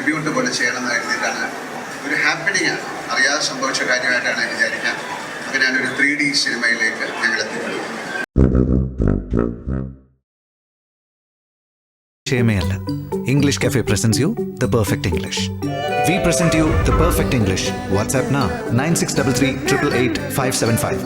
Tribute പോലെ ചെയ്യണമെന്ന് കരുതിയിട്ടാണ് ഒരു ഹാപ്പനിങ് ആണ്. അറിയാതെ സംഭവിച്ച കാര്യമായിട്ടാണ് വിചാരിക്കാം അപ്പൊ ഒരു ത്രീ ഡി സിനിമയിലേക്ക് ഞങ്ങൾ ക്ഷേമയല്ല. English cafe presents you the perfect English we present you the perfect English WhatsApp nine six double three triple eight five seven five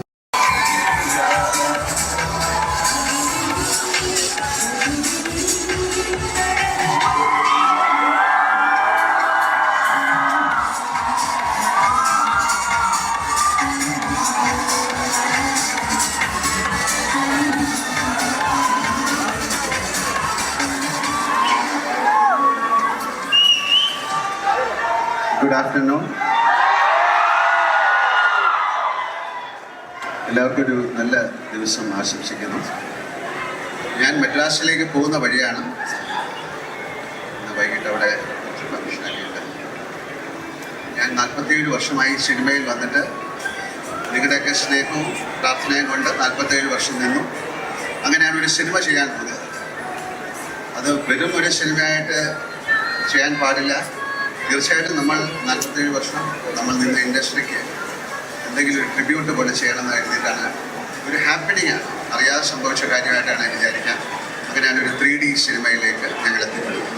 afternoon എല്ലാവർക്കും ഒരു നല്ല ദിവസം ആശംസിക്കുന്നു. ഞാൻ മദ്രാസിലേക്ക് പോകുന്ന വഴിയാണ്. ഇന്ന് വൈകിട്ട് അവിടെ ഫംഗ്ഷനൊക്കെയുണ്ട് ഞാൻ നാൽപ്പത്തിയേഴ് വർഷമായി സിനിമയിൽ വന്നിട്ട് നിങ്ങളുടെയൊക്കെ സ്നേഹവും പ്രാർത്ഥനയും കൊണ്ട് നാൽപ്പത്തേഴ് വർഷം നിന്നു. അങ്ങനെയാണ് ഒരു സിനിമ ചെയ്യാൻ പോകുന്നത്. അത് വെറും ഒരു സിനിമയായിട്ട് ചെയ്യാൻ പാടില്ല. തീർച്ചയായിട്ടും നമ്മൾ നാൽപ്പത്തേഴ് വർഷം നമ്മൾ നിന്ന ഇൻഡസ്ട്രിക്ക് എന്തെങ്കിലും ഒരു ട്രിബ്യൂട്ട് പോലെ ചെയ്യണമെന്ന് എഴുതിയിട്ടാണ് ഒരു ഹാപ്പനിങ് ആണ്. അറിയാതെ സംഭവിച്ച കാര്യമായിട്ടാണ് വിചാരിക്കാം. അങ്ങനെയാണ് ഒരു ത്രീ ഡി സിനിമയിലേക്ക് ഞങ്ങൾ എത്തിപ്പെടുന്നത്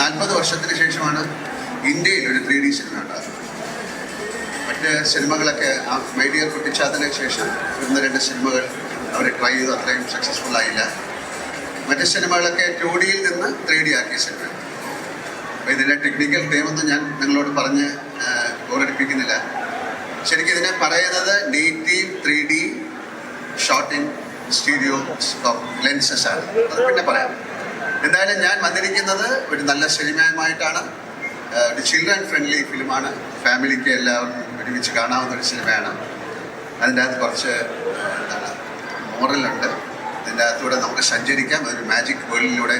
നാൽപ്പത് വർഷത്തിന് ശേഷമാണ് ഇന്ത്യയിൽ ഒരു ത്രീ ഡി സിനിമ ഉണ്ടാകുന്നത്. മറ്റ് സിനിമകളൊക്കെ ആ മൈഡിയർ കുട്ടിച്ചാത്തിന് ശേഷം ഒന്ന് രണ്ട് സിനിമകൾ അവർ ട്രൈ ചെയ്തു. അത്രയും സക്സസ്ഫുൾ ആയില്ല. മറ്റ് സിനിമകളൊക്കെ ടു ഡിയിൽ നിന്ന് ത്രീ ഡി ആക്കിയ സിനിമ. ഇതിന്റെ ടെക്നിക്കൽ ടൈമൊന്നും ഞാൻ നിങ്ങളോട് പറഞ്ഞ് ബോറടിപ്പിക്കുന്നില്ല ശരിക്കും ഇതിനെ പറയുന്നത് native three D shooting stereo lenses ആണ്. അത് പിന്നെ പറയാം. എന്തായാലും ഞാൻ വന്നിരിക്കുന്നത് ഒരു നല്ല സിനിമയുമായിട്ടാണ്. ഒരു ചിൽഡ്രൻ ഫ്രണ്ട്ലി ഫിലിമാണ് ഫാമിലിക്ക് എല്ലാവർക്കും ഒരുമിച്ച് കാണാവുന്ന ഒരു സിനിമയാണ്. അതിന്റെ അകത്ത് കുറച്ച് എന്താണ് മോറലുണ്ട് അതിന്റെ അകത്തൂടെ നമുക്ക് സഞ്ചരിക്കാം. ഒരു മാജിക് വേൾഡിലൂടെ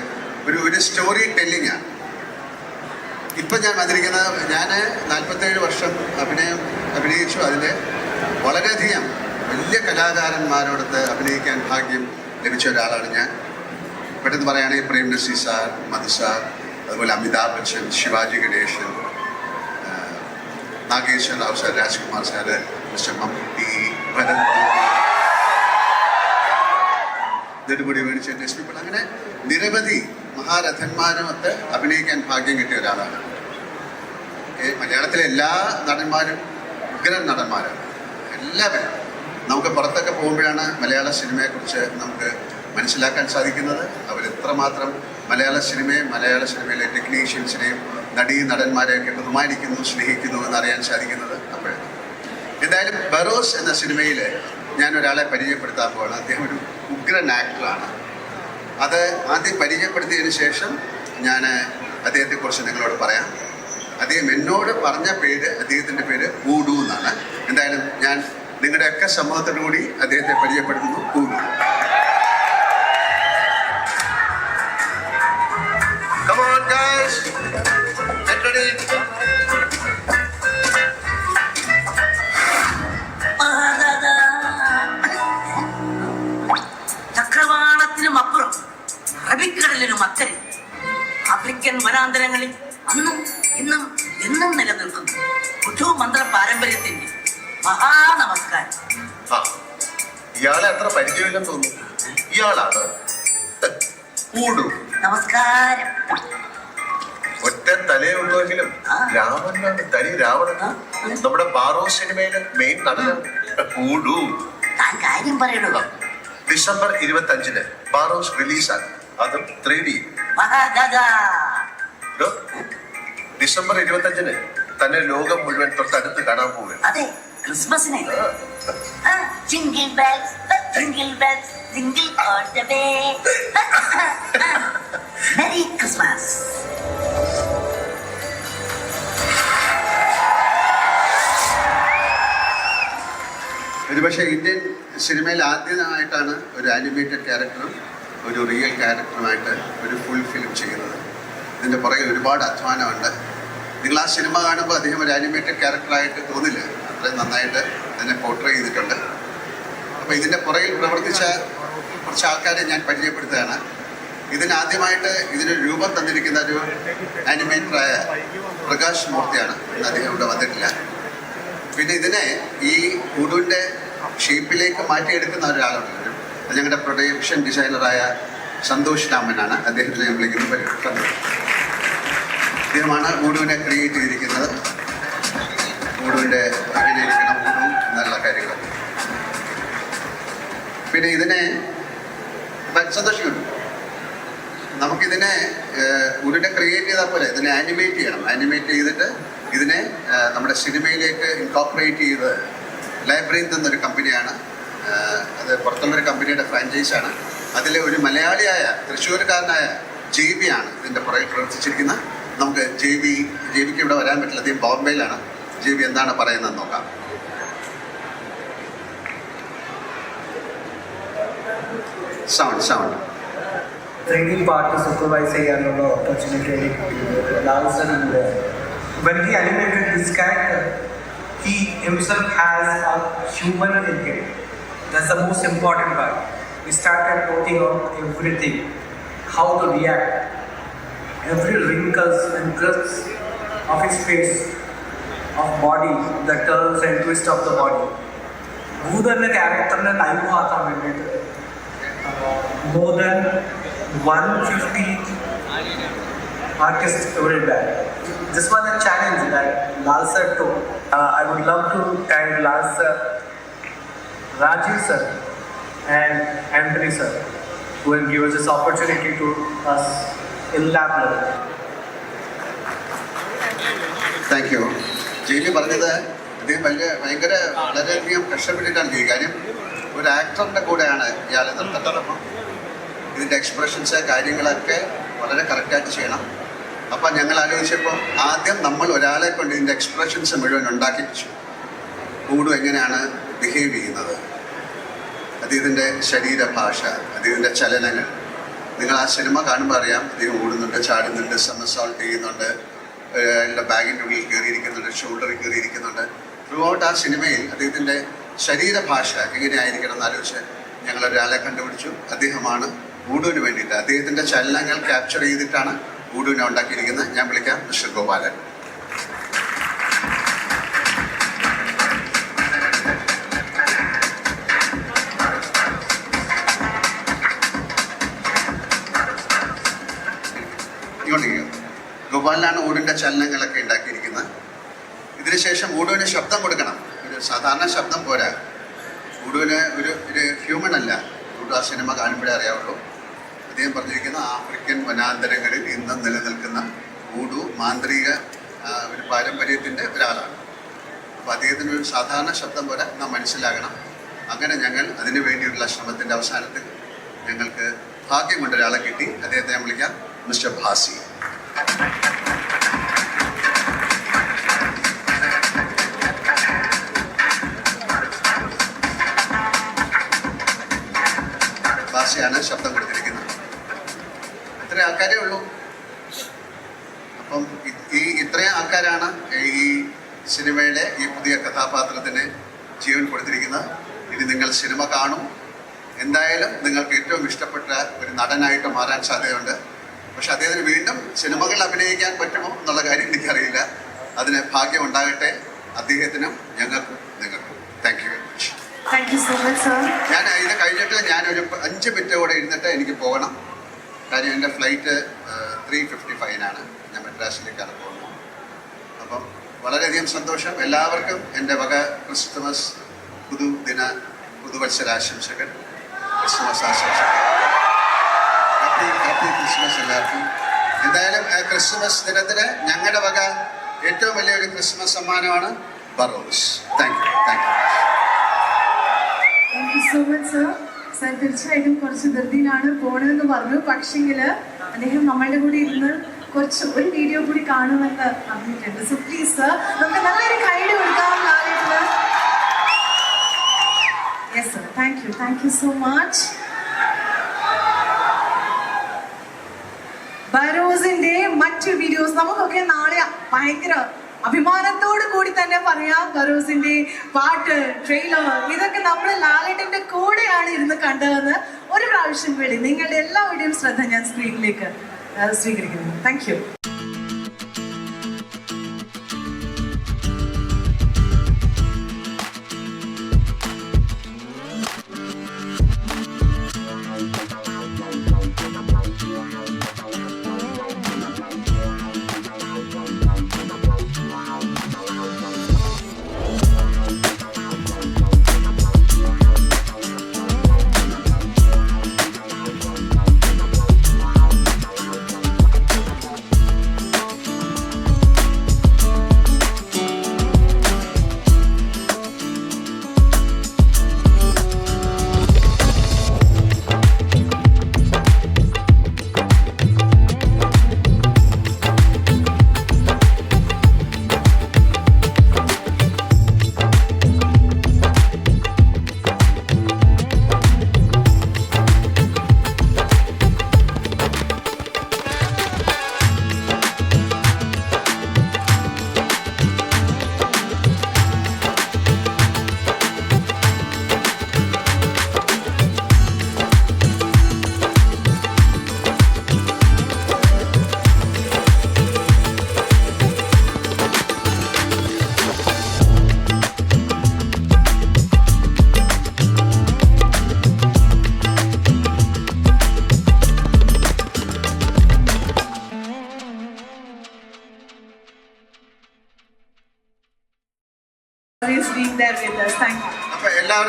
ഒരു ഒരു സ്റ്റോറി ടെല്ലിംഗ് ആണ്. ഇപ്പം ഞാൻ വന്നിരിക്കുന്നത് ഞാൻ നാൽപ്പത്തേഴ് വർഷം അഭിനയം അഭിനയിച്ചു. അതിൽ വളരെയധികം വലിയ കലാകാരന്മാരോടത്ത് അഭിനയിക്കാൻ ഭാഗ്യം ലഭിച്ച ഒരാളാണ് ഞാൻ. പെട്ടെന്ന് പറയുകയാണെങ്കിൽ പ്രേം നസീർ സാർ മധു സാർ അതുപോലെ Amitabh Bachchan Shivaji Ganesan Nageswara Rao sir Rajkumar sir mister Mammootty Bharat Nedumudi P അങ്ങനെ നിരവധി മഹാരഥന്മാരുമൊത്ത് അഭിനയിക്കാൻ ഭാഗ്യം കിട്ടിയ ഒരാളാണ്. മലയാളത്തിലെ എല്ലാ നടന്മാരും ഉഗ്രൻ നടന്മാരാണ്. എല്ലാവരും. നമുക്ക് പുറത്തൊക്കെ പോകുമ്പോഴാണ് മലയാള സിനിമയെക്കുറിച്ച് നമുക്ക് മനസ്സിലാക്കാൻ സാധിക്കുന്നത്. അവർ എത്രമാത്രം മലയാള സിനിമയെ മലയാള സിനിമയിലെ ടെക്നീഷ്യൻസിനെയും നടീ നടന്മാരെയൊക്കെ ബഹുമാനിക്കുന്നു സ്നേഹിക്കുന്നു എന്നറിയാൻ സാധിക്കുന്നത് അപ്പോഴാണ്. എന്തായാലും ബറോസ് എന്ന സിനിമയിൽ ഞാൻ ഒരാളെ പരിചയപ്പെടുത്താൻ പോവാണ്. അദ്ദേഹം ഒരു ഉഗ്രൻ ആക്ടറാണ് അത് ആദ്യം പരിചയപ്പെടുത്തിയതിന് ശേഷം ഞാൻ അദ്ദേഹത്തെക്കുറിച്ച് നിങ്ങളോട് പറയാം. അദ്ദേഹം എന്നോട് പറഞ്ഞ പേര് അദ്ദേഹത്തിന്റെ പേര് ഊഡു എന്നാണ് എന്തായാലും ഞാൻ നിങ്ങളുടെയൊക്കെ സമ്മതത്തോടു കൂടി അദ്ദേഹത്തെ പരിചയപ്പെടുത്തുന്നു. ഊഡു അറബിക്കടലിനും അക്കരെ ആഫ്രിക്കൻ വനാന്തരങ്ങളിൽ അന്നും ഇന്നും എന്നും നിലനിൽക്കുന്നു. കുറ്റു മന്ത്ര പാരമ്പര്യത്തിന്റെ മഹാനമസ്കാരം. ഇയാളെ അത്ര പരിചയമില്ലെന്ന് തോന്നുന്നു. ഇയാളാണ് ഊഡു നമസ്കാരം. ഒറ്റ തലയുള്ളെങ്കിലും രാവണനാണ് തനി രാവണൻ. നമ്മുടെ പാറോ സിനിമയിലെ മെയിൻ ഊഡു താൻ കാര്യം പറയണോ? ഡിസംബർ ഇരുപത്തി അഞ്ചിന് ബാറോസ് റിലീസാണ് അതും ത്രീ ഡി ഡിസംബർ ഇരുപത്തി അഞ്ചിന് തന്നെ ലോകം മുഴുവൻ തൊട്ടടുത്ത് കാണാൻ പോവുകയാണ്. അതെ ക്രിസ്മസിനെ. Jingle bells jingle bells jingle all the way merry Christmas. ഒരുപക്ഷെ ഇന്ത്യൻ സിനിമയിൽ ആദ്യമായിട്ടാണ് ഒരു ആനിമേറ്റഡ് ക്യാരക്ടറും ഒരു റിയൽ ക്യാരക്ടറുമായിട്ട് ഒരു ഫുൾ ഫിലിം ചെയ്യുന്നത്. ഇതിന്റെ പുറകിൽ ഒരുപാട് അധ്വാനമുണ്ട്. നിങ്ങൾ ആ സിനിമ കാണുമ്പോൾ അദ്ദേഹം ഒരു ആനിമേറ്റഡ് ക്യാരക്ടറായിട്ട് തോന്നില്ല. അത്രയും നന്നായിട്ട് അതിനെ പോർട്രേ ചെയ്തിട്ടുണ്ട്. അപ്പോൾ ഇതിന്റെ പുറകിൽ പ്രവർത്തിച്ച കുറച്ച് ആൾക്കാരെ ഞാൻ പരിചയപ്പെടുത്തുകയാണ്. ഇതിനാദ്യമായിട്ട് ഇതിന് രൂപം തന്നിരിക്കുന്ന ഒരു ആനിമേറ്ററായ പ്രകാശ് മൂർത്തിയാണ് ഇന്ന് അദ്ദേഹം ഇവിടെ വന്നിട്ടില്ല. പിന്നെ ഇതിനെ ഈ ഉടുവിന്റെ ഷേപ്പിലേക്ക് മാറ്റിയെടുക്കുന്ന ഒരാളുണ്ട്. ഞങ്ങളുടെ പ്രൊഡക്ഷൻ ഡിസൈനറായ സന്തോഷ് രാമനാണ്. അദ്ദേഹത്തിന് ഞാൻ വിളിക്കുന്നത് അദ്ദേഹമാണ് ഉടുവിനെ ക്രിയേറ്റ് ചെയ്തിരിക്കുന്നത്. ഉടുവിന്റെ എങ്ങനെ ഇരിക്കണം ഉടു എന്നുള്ള കാര്യങ്ങൾ പിന്നെ ഇതിനെ സന്തോഷിക്കുന്നു. നമുക്കിതിനെ ഉരുടെ ക്രിയേറ്റ് ചെയ്താൽ പോലെ ഇതിനെ ആനിമേറ്റ് ചെയ്യണം. ആനിമേറ്റ് ചെയ്തിട്ട് ഇതിനെ നമ്മുടെ സിനിമയിലേക്ക് ഇൻകോപ്പറേറ്റ് ചെയ്ത് ലൈബ്രറിയിൽ നിന്നൊരു കമ്പനിയാണ് അത് പുറത്തുനിന്നൊരു കമ്പനിയുടെ ഫ്രാഞ്ചൈസാണ് അതിൽ ഒരു മലയാളിയായ തൃശ്ശൂർക്കാരനായ ജെ ബി ആണ് ഇതിന്റെ പുറകിൽ പ്രവർത്തിച്ചിരിക്കുന്നത് നമുക്ക് ജെ ബി ജെ ബിക്ക് ഇവിടെ വരാൻ പറ്റില്ല. അദ്ദേഹം ബോംബെയിലാണ്. ജെ ബി എന്താണ് പറയുന്നത് നോക്കാം. Sound sound training part supervise ചെയ്യാനുള്ള എനിക്ക് കിട്ടിയത് ലാൽസണിലൂടെ when he animated this character he himself has a human in Him that's the most important part we started noting out everything how to react every wrinkles and curves of his face, of body, the turns and twist of the body. ഭൂതന്റെ ക്യാരക്ടറിനെ live ആക്കാൻ വേണ്ടിയിട്ട് more than one fifty artists every day. This was a challenge that Lal sir took. Uh, I would love to thank Lal sir, Rajiv sir, and Anthony sir, who will give us this opportunity to us in lab level. Thank you ജയിലി പറഞ്ഞത് അദ്ദേഹം വലിയ ഭയങ്കര വളരെയധികം കഷ്ടപ്പെട്ടിട്ടാണ് ചെയ്യും കാര്യം ഒരു ആക്ടറിന്റെ കൂടെയാണ് ഇയാൾ നിർത്തേണ്ടത് ഇതിന്റെ എക്സ്പ്രഷൻസ് കാര്യങ്ങളൊക്കെ വളരെ കറക്റ്റായിട്ട് ചെയ്യണം. അപ്പം ഞങ്ങൾ ആലോചിച്ചപ്പോൾ ആദ്യം നമ്മൾ ഒരാളെ കൊണ്ട് ഇതിന്റെ എക്സ്പ്രഷൻസ് മുഴുവൻ ഉണ്ടാക്കിപ്പിച്ചു കൂടും എങ്ങനെയാണ് ബിഹേവ് ചെയ്യുന്നത്. അദ്ദേഹത്തിന്റെ ശരീരഭാഷ അദ്ദേഹത്തിന്റെ ചലനങ്ങൾ. നിങ്ങൾ ആ സിനിമ കാണുമ്പോൾ അറിയാം അദ്ദേഹം ഓടുന്നുണ്ട് ചാടുന്നുണ്ട് സമസോൾട്ട് ചെയ്യുന്നുണ്ട് അയാളുടെ ബാഗിന്റെ ഉള്ളിൽ കയറിയിരിക്കുന്നുണ്ട് ഷോൾഡറിൽ കയറിയിരിക്കുന്നുണ്ട്. ത്രൂ ഔട്ട് ആ സിനിമയിൽ അദ്ദേഹത്തിന്റെ ശരീരഭാഷ എങ്ങനെയായിരിക്കണം എന്ന് ആലോചിച്ച് ഞങ്ങൾ ഒരാളെ കണ്ടുപിടിച്ചു. അദ്ദേഹമാണ് ഊടുവിന് വേണ്ടിയിട്ട്. അദ്ദേഹത്തിന്റെ ചലനങ്ങൾ ക്യാപ്ചർ ചെയ്തിട്ടാണ് ഊടുവിനെ ഉണ്ടാക്കിയിരിക്കുന്നത്. ഞാൻ വിളിക്കാം മിസ്റ്റർ ഗോപാലൻ. ഗോപാലിനാണ് ഊടിന്റെ ചലനങ്ങളൊക്കെ ഉണ്ടാക്കിയിരിക്കുന്നത്. ഇതിനുശേഷം ഊടുവിന് ശബ്ദം കൊടുക്കണം. ഒരു സാധാരണ ശബ്ദം പോരാ. ഊടുവിന് ഒരു ഒരു ഹ്യൂമൻ അല്ല. ഊടു ആ സിനിമ കാണുമ്പോഴേ അറിയാവുള്ളൂ. അദ്ദേഹം പറഞ്ഞിരിക്കുന്ന ആഫ്രിക്കൻ വനാന്തരങ്ങളിൽ ഇന്നും നിലനിൽക്കുന്ന ഊടു മാന്ത്രിക ഒരു പാരമ്പര്യത്തിന്റെ ഒരാളാണ്. അപ്പോൾ അദ്ദേഹത്തിന് ഒരു സാധാരണ ശബ്ദം പോരാ. നാം മനസ്സിലാകണം. അങ്ങനെ ഞങ്ങൾ അതിനു വേണ്ടിയുള്ള ശ്രമത്തിന്റെ അവസാനത്തിൽ ഞങ്ങൾക്ക് ഭാഗ്യം കൊണ്ടൊരാളെ കിട്ടി. അദ്ദേഹത്തെ ഞാൻ വിളിക്കാം മിസ്റ്റർ ഭാസി. ഭാഷയാണ് ശബ്ദം കൊടുത്തിരിക്കുന്നത്. ഇത്ര ആൾക്കാരേ ഉള്ളൂ. അപ്പം ഈ ഇത്രയും ആൾക്കാരാണ് ഈ സിനിമയുടെ ഈ പുതിയ കഥാപാത്രത്തിന് ജീവൻ കൊടുത്തിരിക്കുന്നത്. ഇനി നിങ്ങൾ സിനിമ കാണും. എന്തായാലും നിങ്ങൾക്ക് ഏറ്റവും ഇഷ്ടപ്പെട്ട ഒരു നടനായിട്ട് മാറാൻ സാധ്യതയുണ്ട്. പക്ഷെ അദ്ദേഹത്തിന് വീണ്ടും സിനിമകൾ അഭിനയിക്കാൻ പറ്റുമോ എന്നുള്ള കാര്യം എനിക്കറിയില്ല. അതിന് ഭാഗ്യം ഉണ്ടാകട്ടെ. അദ്ദേഹത്തിനും ഞങ്ങൾക്കും നിങ്ങൾക്കും thank you very much Thank you so much, sir. ഞാൻ ഇത് കഴിഞ്ഞിട്ട് ഞാനൊരു അഞ്ച് മിനിറ്റ് കൂടെ ഇരുന്നിട്ട് എനിക്ക് പോകണം. കാര്യം എന്റെ ഫ്ലൈറ്റ് ത്രീ ഫിഫ്റ്റി ഫൈവിനാണ് ഞാൻ മദ്രാസിലേക്കാണ് പോകുന്നത്. അപ്പം വളരെയധികം സന്തോഷം. എല്ലാവർക്കും എന്റെ വക ക്രിസ്തുമസ് പുതുദിന പുതുവത്സരാശംസകൾ ക്രിസ്തുമസ് ആശംസകൾ. ഹാപ്പി ക്രിസ്മസ് എല്ലാവർക്കും. എന്തായാലും ക്രിസ്മസ് ദിനത്തിന് ഞങ്ങളുടെ വക ഏറ്റവും വലിയൊരു ക്രിസ്മസ് സമ്മാനമാണ് Barroz. Thank you thank you You so much, sir. Sir തീർച്ചയായിട്ടും കുറച്ച് ധൃതിയിലാണ് പോണതെന്ന് പറഞ്ഞു. പക്ഷെങ്കിൽ അദ്ദേഹം നമ്മളുടെ കൂടെ ഇരുന്ന് കുറച്ച് ഒരു വീഡിയോ കൂടി കാണുമെന്ന് പറഞ്ഞിട്ടുണ്ട്. സോ പ്ലീസ് സർ നമുക്ക് നല്ലൊരു കൈഡ് കൊടുക്കാം yes thank you thank you so much ബരോസിന്റെ മറ്റു വീഡിയോസ് നമുക്കൊക്കെ നാളെ ഭയങ്കര അഭിമാനത്തോട് കൂടി തന്നെ പറയാം ഫറൂസിന്റെ പാട്ട് ട്രെയിലർ ഇതൊക്കെ നമ്മൾ ലാലേട്ടന്റെ കൂടെയാണ് ഇരുന്ന് കണ്ടതെന്ന് ഒരു പ്രാവശ്യം വേണ്ടി നിങ്ങളുടെ എല്ലാവരുടെയും ശ്രദ്ധ ഞാൻ സ്ക്രീനിലേക്ക് സ്വീകരിക്കുന്നു. താങ്ക്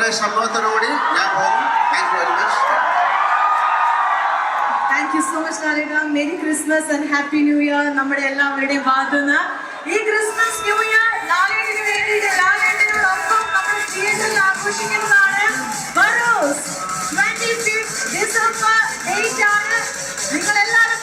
എല്ലാവരുടെയും സമ്മതത്തോടുകൂടി ഞാൻ പോകും thank you very much thank you so much നാലിക merry Christmas and happy new year നമ്മുടെ എല്ലാവരുടെയും ഭാഗത്തുനിന്ന്. ഈ ക്രിസ്മസ് ന്യൂ ഇയർ ലാലേട്ടിന് വേണ്ടിയിട്ട് ലാലേട്ടിനോടൊപ്പം നമ്മൾ തിയേറ്ററിൽ ആഘോഷിക്കുന്നതാണ് ഡിസംബർ എയ്റ്റ് ആണ്. നിങ്ങൾ എല്ലാവരും